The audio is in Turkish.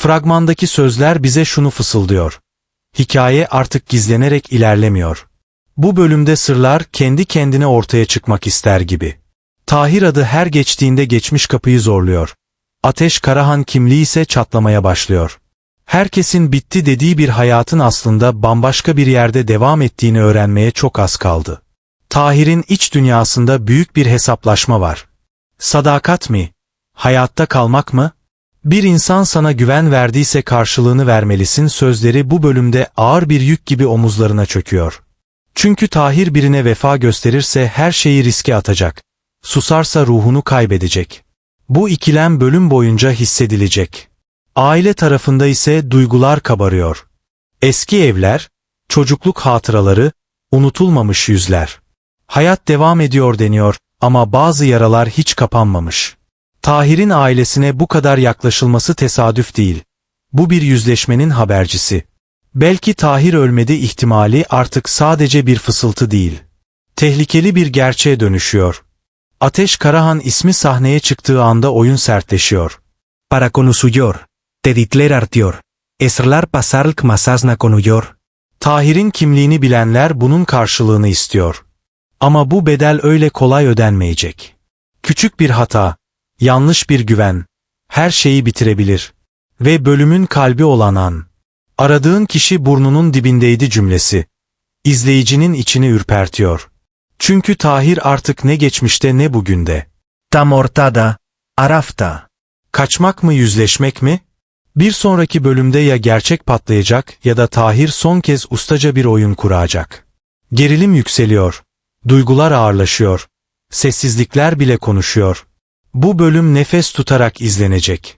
Fragmandaki sözler bize şunu fısıldıyor. Hikaye artık gizlenerek ilerlemiyor. Bu bölümde sırlar kendi kendine ortaya çıkmak ister gibi. Tahir adı her geçtiğinde geçmiş kapıyı zorluyor. Ateş Karahan kimliği ise çatlamaya başlıyor. Herkesin bitti dediği bir hayatın aslında bambaşka bir yerde devam ettiğini öğrenmeye çok az kaldı. Tahir'in iç dünyasında büyük bir hesaplaşma var. Sadakat mi? Hayatta kalmak mı? Bir insan sana güven verdiyse karşılığını vermelisin sözleri bu bölümde ağır bir yük gibi omuzlarına çöküyor. Çünkü Tahir birine vefa gösterirse her şeyi riske atacak. Susarsa ruhunu kaybedecek. Bu ikilem bölüm boyunca hissedilecek. Aile tarafında ise duygular kabarıyor. Eski evler, çocukluk hatıraları, unutulmamış yüzler. Hayat devam ediyor deniyor ama bazı yaralar hiç kapanmamış. Tahir'in ailesine bu kadar yaklaşılması tesadüf değil. Bu bir yüzleşmenin habercisi. Belki Tahir ölmedi ihtimali artık sadece bir fısıltı değil. Tehlikeli bir gerçeğe dönüşüyor. Ateş Karahan ismi sahneye çıktığı anda oyun sertleşiyor. Para konusuyor. Teditler artiyor. Esrlar pasarlk masazna konuyor. Tahir'in kimliğini bilenler bunun karşılığını istiyor. Ama bu bedel öyle kolay ödenmeyecek. Küçük bir hata, yanlış bir güven, her şeyi bitirebilir. Ve bölümün kalbi olan an. Aradığın kişi burnunun dibindeydi cümlesi. İzleyicinin içini ürpertiyor. Çünkü Tahir artık ne geçmişte ne bugünde. Ta mortada. Arafta. Kaçmak mı yüzleşmek mi? Bir sonraki bölümde ya gerçek patlayacak ya da Tahir son kez ustaca bir oyun kuracak. Gerilim yükseliyor. Duygular ağırlaşıyor. Sessizlikler bile konuşuyor. Bu bölüm nefes tutarak izlenecek.